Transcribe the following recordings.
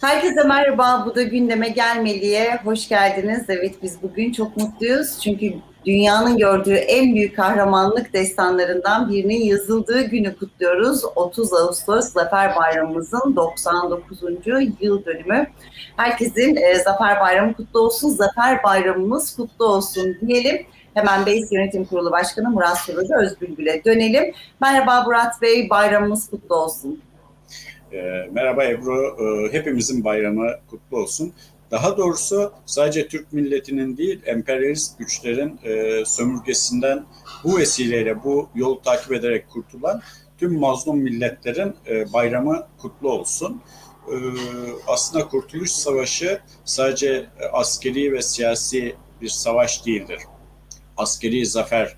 Herkese merhaba. Bu da gündeme gelmeliye. Hoş geldiniz. Evet biz bugün çok mutluyuz. Çünkü dünyanın gördüğü en büyük kahramanlık destanlarından birinin yazıldığı günü kutluyoruz. 30 Ağustos Zafer Bayramımızın 99. yıl dönümü. Herkesin e, Zafer Bayramı kutlu olsun. Zafer Bayramımız kutlu olsun diyelim. Hemen Beys Yönetim Kurulu Başkanı Murat Sırıcı Özbülbül'e dönelim. Merhaba Murat Bey, bayramımız kutlu olsun. E, merhaba Ebru, e, hepimizin bayramı kutlu olsun. Daha doğrusu sadece Türk milletinin değil, emperyalist güçlerin e, sömürgesinden bu vesileyle bu yolu takip ederek kurtulan tüm mazlum milletlerin e, bayramı kutlu olsun. E, aslında Kurtuluş Savaşı sadece askeri ve siyasi bir savaş değildir. Askeri zafer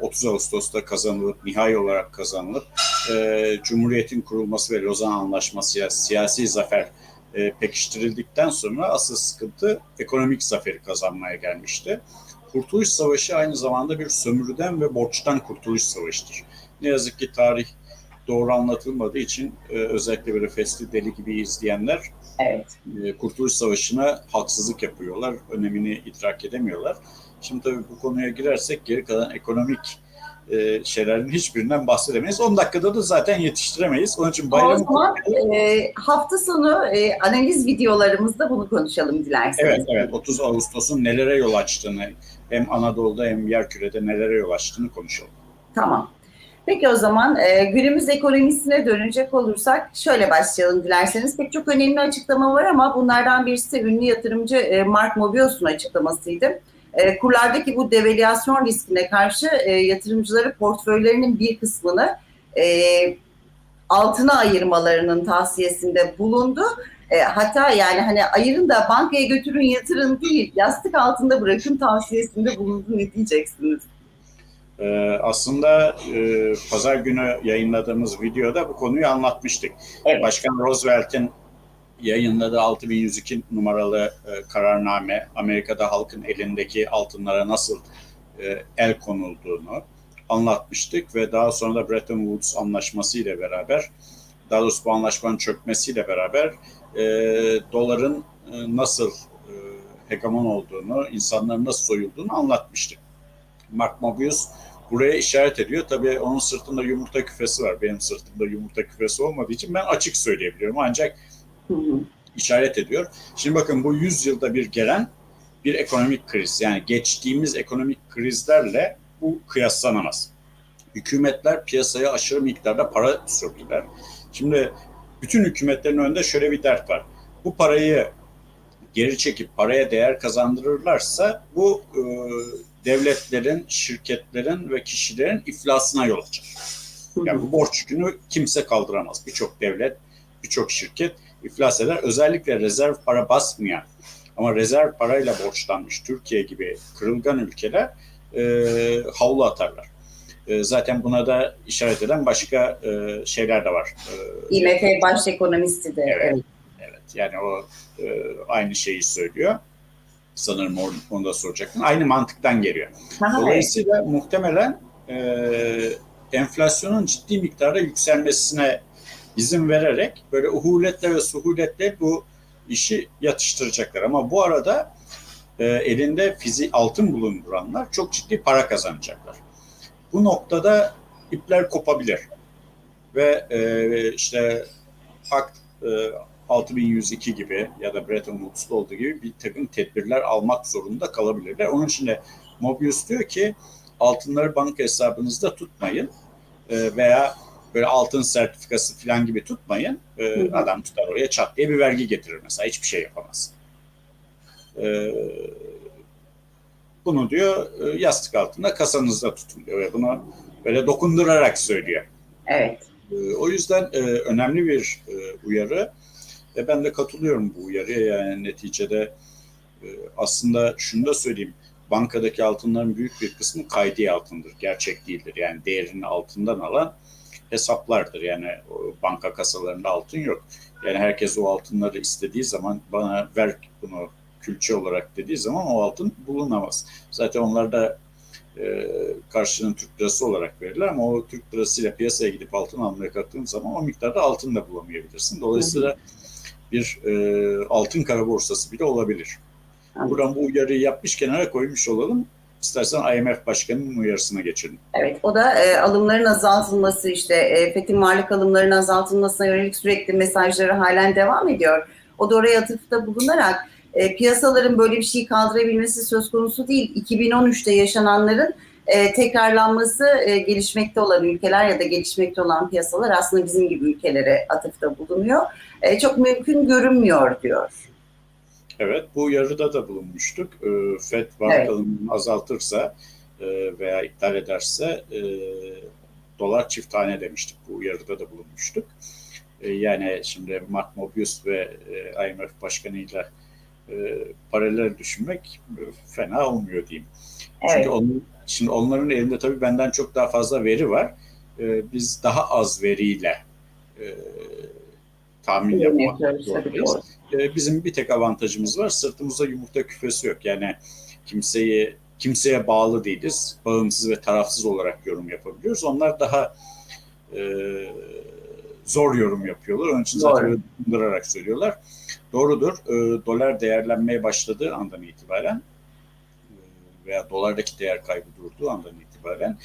30 e, Ağustos'ta kazanılıp, nihai olarak kazanılıp e, Cumhuriyet'in kurulması ve Lozan Anlaşması siyasi zafer e, pekiştirildikten sonra asıl sıkıntı ekonomik zaferi kazanmaya gelmişti. Kurtuluş Savaşı aynı zamanda bir sömürüden ve borçtan kurtuluş savaşıdır. Ne yazık ki tarih doğru anlatılmadığı için e, özellikle böyle Fesli Deli gibi izleyenler evet. e, Kurtuluş Savaşı'na haksızlık yapıyorlar, önemini idrak edemiyorlar. Şimdi tabii bu konuya girersek geri kalan ekonomik e, şeylerin hiçbirinden bahsedemeyiz. 10 dakikada da zaten yetiştiremeyiz. Onun için bayram... O zaman e, hafta sonu e, analiz videolarımızda bunu konuşalım dilerseniz. Evet, evet. 30 Ağustos'un nelere yol açtığını hem Anadolu'da hem yerkürede nelere yol açtığını konuşalım. Tamam. Peki o zaman e, günümüz ekonomisine dönecek olursak şöyle başlayalım dilerseniz. Pek çok önemli açıklama var ama bunlardan birisi ünlü yatırımcı e, Mark Mobius'un açıklamasıydı. E, kurlardaki bu devalüasyon riskine karşı e, yatırımcıları portföylerinin bir kısmını e, altına ayırmalarının tavsiyesinde bulundu. E, hatta yani hani ayırın da bankaya götürün yatırın değil, yastık altında bırakın tavsiyesinde bulundu. Ne diyeceksiniz? Ee, aslında e, pazar günü yayınladığımız videoda bu konuyu anlatmıştık. Evet. Başkan Roosevelt'in yayınladığı 6102 numaralı e, kararname Amerika'da halkın elindeki altınlara nasıl e, el konulduğunu anlatmıştık ve daha sonra da Bretton Woods anlaşması ile beraber daha doğrusu bu anlaşmanın çökmesiyle beraber e, doların e, nasıl e, hegemon olduğunu, insanların nasıl soyulduğunu anlatmıştık. Mark Mobius buraya işaret ediyor. Tabii onun sırtında yumurta küfesi var. Benim sırtımda yumurta küfesi olmadığı için ben açık söyleyebiliyorum. Ancak işaret ediyor. Şimdi bakın bu 100 yılda bir gelen bir ekonomik kriz. Yani geçtiğimiz ekonomik krizlerle bu kıyaslanamaz. Hükümetler piyasaya aşırı miktarda para sürdüler. Şimdi bütün hükümetlerin önünde şöyle bir dert var. Bu parayı geri çekip paraya değer kazandırırlarsa bu e, devletlerin, şirketlerin ve kişilerin iflasına yol açar. Yani bu borç yükünü kimse kaldıramaz. Birçok devlet, birçok şirket iflas eder. Özellikle rezerv para basmayan ama rezerv parayla borçlanmış Türkiye gibi kırılgan ülkeler e, havlu atarlar. E, zaten buna da işaret eden başka e, şeyler de var. E, IMF baş ekonomisti de. Evet, evet. evet. Yani o e, aynı şeyi söylüyor. Sanırım onu, onu da soracaktım. Aynı mantıktan geliyor. Aha, Dolayısıyla evet. muhtemelen e, enflasyonun ciddi miktarda yükselmesine izin vererek böyle uhuletle ve suhuletle bu işi yatıştıracaklar. Ama bu arada e, elinde fizi altın bulunduranlar çok ciddi para kazanacaklar. Bu noktada ipler kopabilir. Ve e, işte Akt e, 6102 gibi ya da Bretton Woods'ta olduğu gibi bir takım tedbirler almak zorunda kalabilirler. Onun için de Mobius diyor ki altınları banka hesabınızda tutmayın e, veya böyle altın sertifikası falan gibi tutmayın. E, adam tutar oraya çat diye bir vergi getirir mesela hiçbir şey yapamaz. E, bunu diyor e, yastık altında kasanızda tutun diyor bunu böyle dokundurarak söylüyor. Evet. E, o yüzden e, önemli bir e, uyarı ve ben de katılıyorum bu uyarıya yani neticede e, aslında şunu da söyleyeyim bankadaki altınların büyük bir kısmı kaydi altındır. Gerçek değildir. Yani değerini altından alan hesaplardır. Yani banka kasalarında altın yok. Yani herkes o altınları istediği zaman bana ver bunu külçe olarak dediği zaman o altın bulunamaz. Zaten onlar da e, karşılığını Türk lirası olarak verirler ama o Türk lirasıyla piyasaya gidip altın almaya kalktığın zaman o miktarda altın da bulamayabilirsin. Dolayısıyla bir e, altın kara borsası bile olabilir. Buradan bu uyarıyı yapmış kenara koymuş olalım. İstersen IMF Başkanı'nın uyarısına geçelim. Evet, o da e, alımların azaltılması işte e, FETÖ'nün varlık alımlarının azaltılmasına yönelik sürekli mesajları halen devam ediyor. O da oraya atıfta bulunarak e, piyasaların böyle bir şeyi kaldırabilmesi söz konusu değil. 2013'te yaşananların e, tekrarlanması e, gelişmekte olan ülkeler ya da gelişmekte olan piyasalar aslında bizim gibi ülkelere atıfta bulunuyor. E, çok mümkün görünmüyor diyor. Evet, bu uyarıda da bulunmuştuk. E, FED varlık Evet. azaltırsa e, veya iptal ederse e, dolar çift tane demiştik. Bu uyarıda da bulunmuştuk. E, yani şimdi Mark Mobius ve e, IMF Başkanı'yla e, paralel düşünmek e, fena olmuyor diyeyim. Evet. Çünkü onun, şimdi onların elinde tabii benden çok daha fazla veri var. E, biz daha az veriyle e, tahmin yapmak zorundayız. E, bizim bir tek avantajımız var. Sırtımızda yumurta küfesi yok. Yani kimseyi kimseye bağlı değiliz. Bağımsız ve tarafsız olarak yorum yapabiliyoruz. Onlar daha e, zor yorum yapıyorlar. Onun için zaten Doğru. söylüyorlar. Doğrudur. E, dolar değerlenmeye başladığı andan itibaren e, veya dolardaki değer kaybı durduğu andan itibaren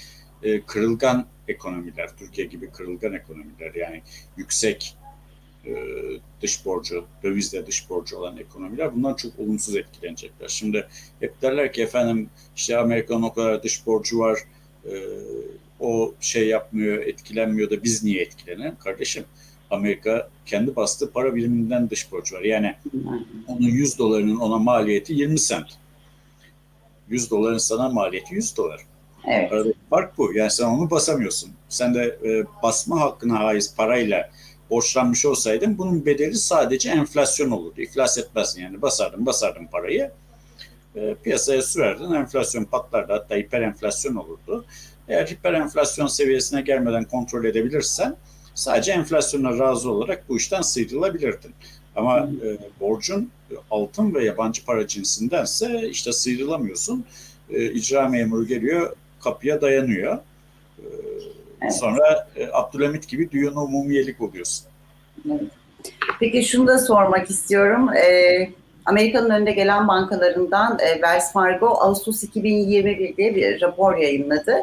e, kırılgan ekonomiler, Türkiye gibi kırılgan ekonomiler yani yüksek e, dış borcu, dövizle dış borcu olan ekonomiler bundan çok olumsuz etkilenecekler. Şimdi hep derler ki efendim işte Amerika'nın o kadar dış borcu var, e, o şey yapmıyor, etkilenmiyor da biz niye etkilenelim? Kardeşim Amerika kendi bastığı para biriminden dış borcu var. Yani onun 100 dolarının ona maliyeti 20 sent. 100 doların sana maliyeti 100 dolar. Evet. Aradaki fark bu. Yani sen onu basamıyorsun. Sen de e, basma hakkına haiz parayla borçlanmış olsaydın bunun bedeli sadece enflasyon olurdu. İflas etmezdin yani basardın basardın parayı. E, piyasaya sürerdin enflasyon patlardı hatta hiperenflasyon olurdu. Eğer hiperenflasyon seviyesine gelmeden kontrol edebilirsen sadece enflasyona razı olarak bu işten sıyrılabilirdin. Ama e, borcun altın ve yabancı para cinsindense işte sıyrılamıyorsun. E, icra memuru geliyor kapıya dayanıyor. E, Evet. Sonra e, Abdülhamit gibi düğün umumiyelik oluyorsun. Peki şunu da sormak istiyorum. Ee, Amerika'nın önde gelen bankalarından e, Wells Fargo Ağustos 2021'de bir rapor yayınladı.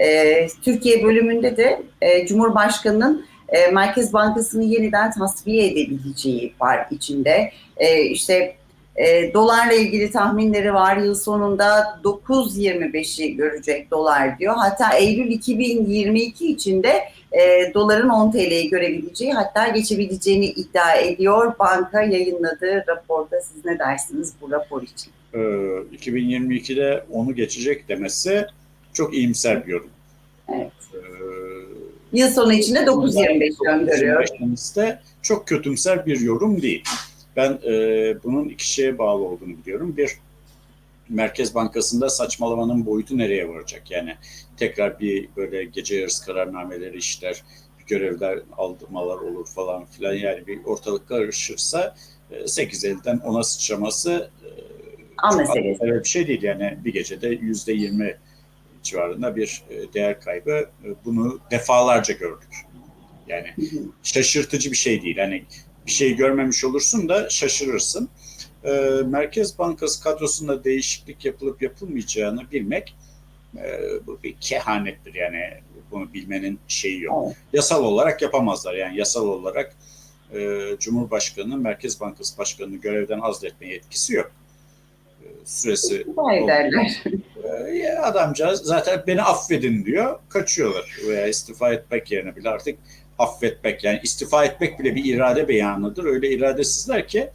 Ee, Türkiye bölümünde de e, Cumhurbaşkanı'nın e, Merkez Bankası'nı yeniden tasfiye edebileceği var içinde. E, işte e, dolarla ilgili tahminleri var. Yıl sonunda 9.25'i görecek dolar diyor. Hatta Eylül 2022 içinde e, doların 10 TL'yi görebileceği hatta geçebileceğini iddia ediyor. Banka yayınladığı raporda siz ne dersiniz bu rapor için? E, 2022'de onu geçecek demesi çok iyimser bir yorum. Evet. E, Yıl sonu içinde 9.25 öngörüyor. 9.25'te çok kötümser bir yorum değil. Ben e, bunun iki şeye bağlı olduğunu biliyorum. Bir, Merkez Bankası'nda saçmalamanın boyutu nereye varacak? Yani tekrar bir böyle gece yarısı kararnameleri işler, bir görevler aldırmalar olur falan filan. Yani bir ortalık karışırsa e, 8 elden ona sıçraması e, An meselesi. bir şey değil. Yani bir gecede yüzde yirmi civarında bir e, değer kaybı. E, Bunu defalarca gördük. Yani şaşırtıcı bir şey değil. Hani bir şey görmemiş olursun da şaşırırsın. Ee, Merkez Bankası kadrosunda değişiklik yapılıp yapılmayacağını bilmek e, bu bir kehanettir. Yani bunu bilmenin şeyi yok. Evet. Yasal olarak yapamazlar. Yani yasal olarak e, Cumhurbaşkanı'nın Merkez Bankası Başkanı'nı görevden azletmeye yetkisi yok. E, süresi Vay derler. ya adamcağız zaten beni affedin diyor. Kaçıyorlar veya istifa etmek yerine bile artık affetmek yani istifa etmek bile bir irade beyanıdır. Öyle iradesizler ki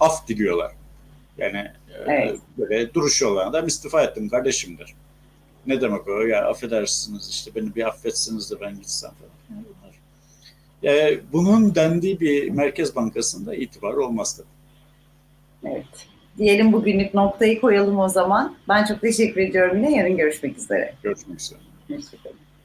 af diliyorlar. Yani e, Evet. böyle duruşu olan adam istifa ettim kardeşimdir. Ne demek o? Ya affedersiniz işte beni bir affetsiniz de ben gitsem falan. Bunlar. Yani bunun dendiği bir Merkez Bankası'nda itibar olmaz tabii. Evet. Diyelim bugünlük noktayı koyalım o zaman. Ben çok teşekkür ediyorum yine. Yarın görüşmek üzere. Görüşmek üzere. Hoşçakalın.